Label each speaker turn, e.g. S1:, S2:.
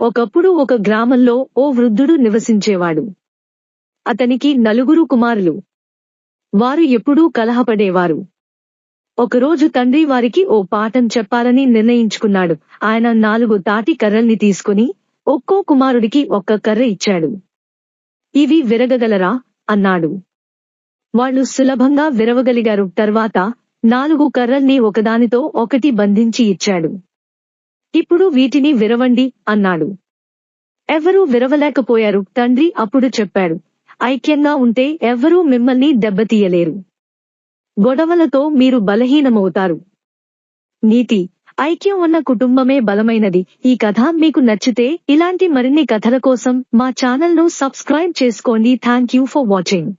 S1: ఒకప్పుడు ఒక గ్రామంలో ఓ వృద్ధుడు నివసించేవాడు. అతనికి నలుగురు కుమారులు. వారు ఎప్పుడూ కలహపడేవారు. ఒకరోజు తండ్రి వారికి ఓ పాఠం చెప్పాలని నిర్ణయించుకున్నాడు. ఆయన నాలుగు తాటి కర్రల్ని తీసుకుని ఒక్కో కుమారుడికి ఒక్క కర్ర ఇచ్చాడు. ఇవి విరగగలరా? అన్నాడు. వాళ్ళు సులభంగా విరవగలిగారు. తర్వాత నాలుగు కర్రల్ని ఒకదానితో ఒకటి బంధించి ఇచ్చాడు. ఇప్పుడు వీటిని విరవండి అన్నాడు. ఎవరూ విరవలేకపోయారు. తండ్రి అప్పుడు చెప్పాడు. ఐక్యంగా ఉంటే ఎవ్వరూ మిమ్మల్ని దెబ్బతీయలేరు. గొడవలతో మీరు బలహీనమవుతారు. నీతి ఐక్యం ఉన్న కుటుంబమే బలమైనది. ఈ కథ మీకు నచ్చితే ఇలాంటి మరిన్ని కథల కోసం మా ఛానల్ను సబ్స్క్రైబ్ చేసుకోండి. Thank you for watching.